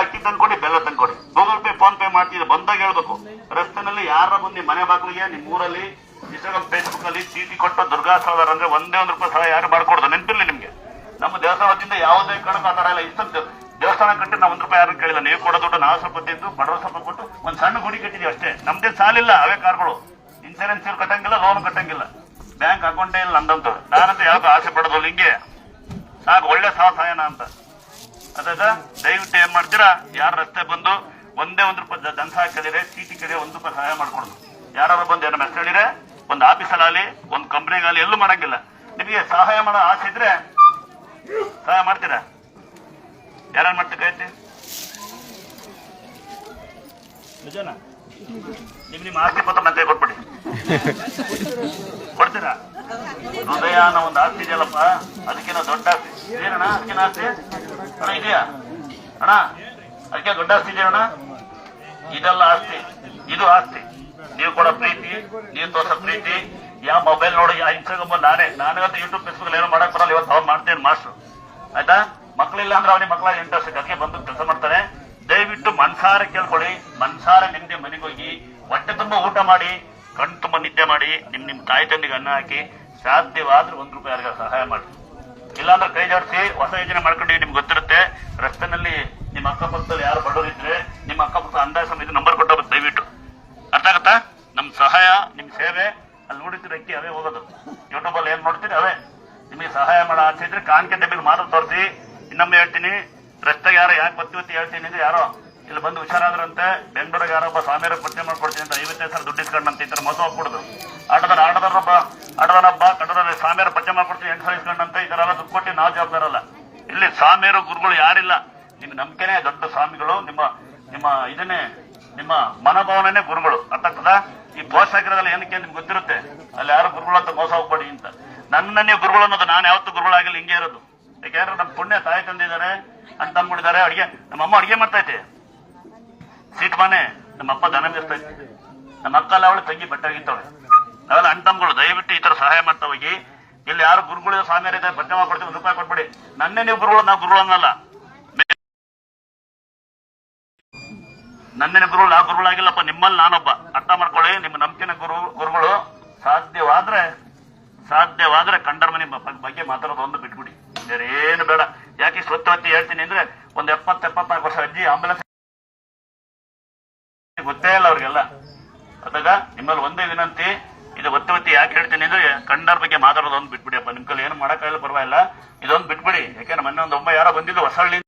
ಅಕ್ಕಿ ತಂದ್ಕೊಡಿ ಬೆಲ್ಲ ತಂದ್ಕೊಡಿ. ಗೂಗಲ್ ಪೇ ಫೋನ್ ಪೇ ಮಾಡ್ತಿದ್ರೆ ಬಂದಾಗ ಹೇಳ್ಬೇಕು. ರಸ್ತೆನಲ್ಲಿ ಯಾರ ಬಂದು ಮನೆ ಬಾಗಿಲಿಗೆ, ನಿಮ್ಮ ಊರಲ್ಲಿ ಇನ್ಸ್ಟಾಗ್ರಾಮ್ ಫೇಸ್ಬುಕ್ ಅಲ್ಲಿ ಚೀಟಿ ಕೊಟ್ಟ ದುರ್ಗಾ ಸಹೋದರ ಅಂದ್ರೆ ಒಂದೇ ಒಂದು ರೂಪಾಯಿ ಸಹ ಯಾರು ಮಾಡ್ಕೊಡ್ದು? ನೆನಪಿರ್ಲಿ ನಿಮ್ಗೆ. ನಮ್ಮ ದೇವಸ್ಥಾನದಿಂದ ಯಾವುದೇ ಕಾರಣಕ್ಕೂ ಆ ತರ ಇಲ್ಲ. ಇಷ್ಟೊಂದು ದೇವಸ್ಥಾನ ಕಟ್ಟಿ ನಾವು ಒಂದು ರೂಪಾಯಿ ಯಾರು ಕೇಳಿಲ್ಲ. ನೀವು ಕೊಡೋ ದುಡ್ಡು ನಾವು ಸ್ವಲ್ಪ ತಿದ್ದು ಬಡವರು ಸ್ವಲ್ಪ ಕೊಟ್ಟು, ಒಂದ್ ಸಣ್ಣ ಗುಡಿ ಕಟ್ಟಿದೀವಿ ಅಷ್ಟೇ. ನಮ್ದೇ ಸಾಲಿಲ್ಲ ಅವೇ ಕಾರ್ಗಳು. ಇನ್ಸೂರೆನ್ಸ್ ಕಟ್ಟಂಗಿಲ್ಲ ಲೋನ್ ಕಟ್ಟಂಗಿಲ್ಲ. ಬ್ಯಾಂಕ್ ಅಕೌಂಟೇ ಇಲ್ಲ ನಮ್ದಂತ ನಾನಂತ ಯಾವ್ದು ಆಸೆ ಪಡೋದಿಲ್ಲ ಹಿಂಗೆ. ಸಾಕು, ಒಳ್ಳೆ ಸಹಾಯನ ಅಂತ. ಅದಾದ ದಯವಿಟ್ಟು ಏನ್ ಮಾಡ್ತೀರಾ? ಯಾರ ರಸ್ತೆ ಬಂದು ಒಂದೇ ಒಂದು ರೂಪಾಯಿ ದಂತ ಹಾಕಿದ್ರೆ ಚೀಟಿ ಕಡೆ ಒಂದು ರೂಪಾಯಿ ಸಹಾಯ ಮಾಡ್ಕೊಡುದು. ಯಾರು ಬಂದು ಏನೋ ಮೆಸ್ ಹೇಳಿದ್ರೆ, ಒಂದು ಆಫೀಸಲ್ಲಿ ಒಂದು ಕಂಪ್ನಿಗಾಲಿ ಎಲ್ಲೂ ಮಾಡಂಗಿಲ್ಲ. ನಿಮಗೆ ಸಹಾಯ ಮಾಡೋ ಆಸೆ ಇದ್ರೆ ಸಹಾಯ ಮಾಡ್ತೀರಾ? ಯಾರು ಮಾಡ್ತಕ್ಕೈತಿ ನಿಜನಾ? ನಿಮ್ ನಿಮ್ಮ ಆಸ್ತಿ ಪತ್ರ ಮತ್ತೆ ಕೊಟ್ಬಿಡಿ. ಕೊಡ್ತೀರಾ? ಹೃದಯ ಅನ್ನೋ ಒಂದು ಆಸ್ತಿ ಇದೆಯಲ್ಲಪ್ಪ. ಅದಕ್ಕಿಂತ ದೊಡ್ಡ ಆಸ್ತಿ. ಏನಣ್ಣ? ಅದಕ್ಕಿಂತ ಆಸ್ತಿ? ಇದೆಯಾ? ಅಣ್ಣ, ಅದಕ್ಕೆ ದೊಡ್ಡ ಆಸ್ತಿ ಇದೆಯಾ ಅಣ್ಣ? ಇದೆಲ್ಲ ಆಸ್ತಿ, ಇದು ಆಸ್ತಿ. ನೀವು ಕೊಡೋ ಪ್ರೀತಿ, ನೀವು ತೋರ್ಸೋ ಪ್ರೀತಿ ಯಾವ ಮೊಬೈಲ್ ನೋಡಿ ಇನ್ಸ್ಟಾಗ್ರಾಮ್ ನಾನೇ. ನಾನಂತೂ ಯೂಟ್ಯೂಬ್ ಫೇಸ್ಬುಕ್ ಏನೋ ಮಾಡಕ್ ಬರಲ್ಲ, ಇವತ್ತು ಅವ್ರು ಮಾಡ್ತೇನೆ ಮಾಸ್ಟರ್ ಆಯ್ತಾ? ಮಕ್ಕಳಿಲ್ಲ ಅಂದ್ರೆ ಅವನಿಗೆ ಮಕ್ಕಳ ಇಂಟ್ರೆಸ್ಟ್ ಅದಕ್ಕೆ ಬಂದು ಕೆಲಸ ಮಾಡ್ತಾನೆ. ದಯವಿಟ್ಟು ಮನ್ಸಾರ ಕೇಳ್ಕೊಳ್ಳಿ. ಮನ್ಸಾರ ನಿಮ್ದೆ ಮನೆಗೆ ಹೋಗಿ, ಹೊಟ್ಟೆ ತುಂಬ ಊಟ ಮಾಡಿ ಕಣ್ ತುಂಬ ನಿದ್ದೆ ಮಾಡಿ, ನಿಮ್ ನಿಮ್ ತಾಯಿ ತಂದೆಗೆ ಅನ್ನ ಹಾಕಿ, ಸಾಧ್ಯವಾದ್ರೆ ಒಂದ್ ರೂಪಾಯಿ ಯಾರಿಗಾರ ಸಹಾಯ ಮಾಡಿ ಇಲ್ಲಾಂದ್ರೆ ಕೈ ಜೋಡಿಸಿ ಹೊಸ ಯೋಜನೆ ಮಾಡ್ಕೊಂಡು, ನಿಮ್ಗೆ ಗೊತ್ತಿರುತ್ತೆ. ರಸ್ತೆನಲ್ಲಿ ನಿಮ್ಮ ಅಕ್ಕಪಕ್ಕದಲ್ಲಿ ಯಾರು ಬಡವರಿದ್ರೆ ನಿಮ್ಮ ಅಕ್ಕಪಕ್ಕ ಅಂದಾಜು ಸಮಿತಿ ನಂಬರ್ ಕೊಟ್ಟ ದಯವಿಟ್ಟು. ಅರ್ಥ ಆಗತ್ತಾ? ನಮ್ ಸಹಾಯ, ನಿಮ್ ಸೇವೆ, ಅಲ್ಲಿ ನೋಡಿದ್ರೆ ಅಕ್ಕಿ ಅವೇ ಹೋಗೋದು. ಯೂಟ್ಯೂಬ್ ಅಲ್ಲಿ ಏನ್ ನೋಡ್ತೀರಿ ಅವೇ. ನಿಮಗೆ ಸಹಾಯ ಮಾಡೋ ಆಸೆ ಇದ್ರೆ ಕಾಣಿಕೆ ಡಬ್ಬಿಗೆ ಮಾತ್ರ ತೋರಿಸಿ. ಇನ್ನೊಮ್ಮೆ ಹೇಳ್ತೀನಿ, ರಸ್ತೆಗೆ ಯಾರೋ ಯಾಕೆ ಬತ್ತಿ ಬತ್ತಿ ಹೇಳ್ತೀನಿ ಅಂದ್ರೆ ಯಾರೋ. ಇಲ್ಲಿ ಬಂದು ಹುಷಾರಾದ್ರಂತೆ. ಬೆಂಗಳೂರಿಗೆ ಯಾರೋ ಒಬ್ಬ ಸ್ವಾಮಿಯರ ಪರಿಚಯ ಮಾಡ್ಕೊಡ್ತೀನಿ ಅಂತ ಐವತ್ತೈದು ಸಾವಿರ ದುಡ್ಡು ಇಸ್ಕೊಂಡಂತ ಈ ತರ ಮೋಸ ಹೋಗ್ಬಿಡುದು ಆಟದ ಆಟದರೊಬ್ಬ ಆಟದನೊಬ್ಬ ಕಟ್ಟಡದಲ್ಲಿ ಸ್ವಾಮಿಯರ ಪರಿಚಯ ಮಾಡ್ಕೊಡ್ತೀನಿ ತರ ಎಲ್ಲ ದುಡ್ಡು ಕೊಟ್ಟು ನಾವು ಜವಾಬ್ದಾರಲ್ಲ. ಇಲ್ಲಿ ಸ್ವಾಮಿಯರು ಗುರುಗಳು ಯಾರಿಲ್ಲ. ನಿಮ್ ನಂಬಿಕೆನೆ ದೊಡ್ಡ ಸ್ವಾಮಿಗಳು, ನಿಮ್ಮ ನಿಮ್ಮ ಇದನ್ನೇ, ನಿಮ್ಮ ಮನೋಭಾವನೆ ಗುರುಗಳು. ಅರ್ಥ ಆಗ್ತದಾ? ಈ ಪೋಷಕರದಲ್ಲಿ ಏನಕ್ಕೆ ನಿಮ್ಗೆ ಗೊತ್ತಿರುತ್ತೆ? ಅಲ್ಲಿ ಯಾರು ಗುರುಗಳು ಅಂತ ಮೋಸ ಹೋಗ್ಬೇಡಿ ಅಂತ. ನನ್ನ ನೀವು ಗುರುಗಳು ಅನ್ನೋದು ನಾನು ಯಾವತ್ತೂ ಗುರುಗಳಾಗಿಲ್ಲ ಹಿಂಗೆ ಇರೋದು. ಯಾಕೆಂದ್ರೆ ನಮ್ಮ ಪುಣ್ಯ ತಾಯಿ ತಂದಿದ್ದಾರೆ ಅಂತ ಅಂದ್ಬಿಟ್ಟಿದ್ದಾರೆ, ಅಡಿಗೆ ನಮ್ಮ ಅಮ್ಮ ಅಡಿಗೆ ಮಾಡ್ತಾ ಐತೆ ಸೀಟ್ ಮನೆ ನಮ್ಮ ಅಪ್ಪ ದನ ಮೀರ್ತಾ ಇತ್ತು ನಮ್ಮ ಅಕ್ಕ ಅವಳು ತಂಗಿ ಬಟ್ಟೆ ಆಗಿತ್ತವಳೆ ನಾವೆಲ್ಲ ಅಣ್ತಮ್ಗಳು ದಯವಿಟ್ಟು ಈ ತರ ಸಹಾಯ ಮಾಡ್ತಾ ಹೋಗಿ. ಇಲ್ಲಿ ಯಾರು ಗುರುಗಳು ಸ್ವಾಮಿಯರ ಇದೆ ಕೊಡ್ತೀವಿ, ಒಂದು ರೂಪಾಯಿ ಕೊಟ್ಬಿಡಿ. ನನ್ನೇ ನೀವು ಗುರುಗಳು, ನಾವು ಗುರುಗಳು ಅನ್ನಲ್ಲ. ನನ್ನೇ ಗುರುಗಳು ಆ ಗುರುಗಳಾಗಿಲ್ಲಪ್ಪ ನಿಮ್ಮಲ್ಲಿ ನಾನೊಬ್ಬ. ಅರ್ಥ ಮಾಡ್ಕೊಳ್ಳಿ, ನಿಮ್ಮ ನಂಬಿಕೆನ ಗುರು, ಗುರುಗಳು ಸಾಧ್ಯವಾದ್ರೆ ಸಾಧ್ಯವಾದ್ರೆ ಕಂಡರ್ ಮನೆ ಬ- ಬಗ್ಗೆ ಮಾತಾಡೋದು ಒಂದು ಬಿಟ್ಬಿಡಿ. ಬೇರೆ ಏನು ಬೇಡ. ಯಾಕೆ ಸ್ವತ್ತವತ್ತಿ ಹೇಳ್ತೀನಿ ಅಂದ್ರೆ, ಒಂದ್ ಎಪ್ಪತ್ತು, ಎಪ್ಪತ್ನಾಲ್ಕು ವರ್ಷ ಅಜ್ಜಿ ಆಂಬುಲೆನ್ಸ್ ಗೊತ್ತೇ ಇಲ್ಲ ಅವ್ರಿಗೆಲ್ಲ. ಅದಾಗ ನಿಮ್ಮಲ್ಲಿ ಒಂದೇ ವಿನಂತಿ, ಇದು ಒತ್ತಿ ಒತ್ತಿ ಯಾಕೆ ಹೇಳ್ತೀನಿ ಅಂದ್ರೆ ಕಂಡರ ಬಗ್ಗೆ ಮಾತಾಡೋದು ಒಂದು ಬಿಟ್ಬಿಡಿಯಪ್ಪ ನಿಮ್ ಕೈಲಿ ಏನು ಮಾಡೋಕ್ಕಾಗಲ್ಲ ಪರವಾಗಿಲ್ಲ. ಇದೊಂದು ಬಿಟ್ಬಿಡಿ. ಯಾಕೆಂದ್ರೆ ಮೊನ್ನೆ ಒಂದು ಒಬ್ಬ ಯಾರೋ ಬಂದಿದ್ದು ಹೊಸಳ್ಳಿ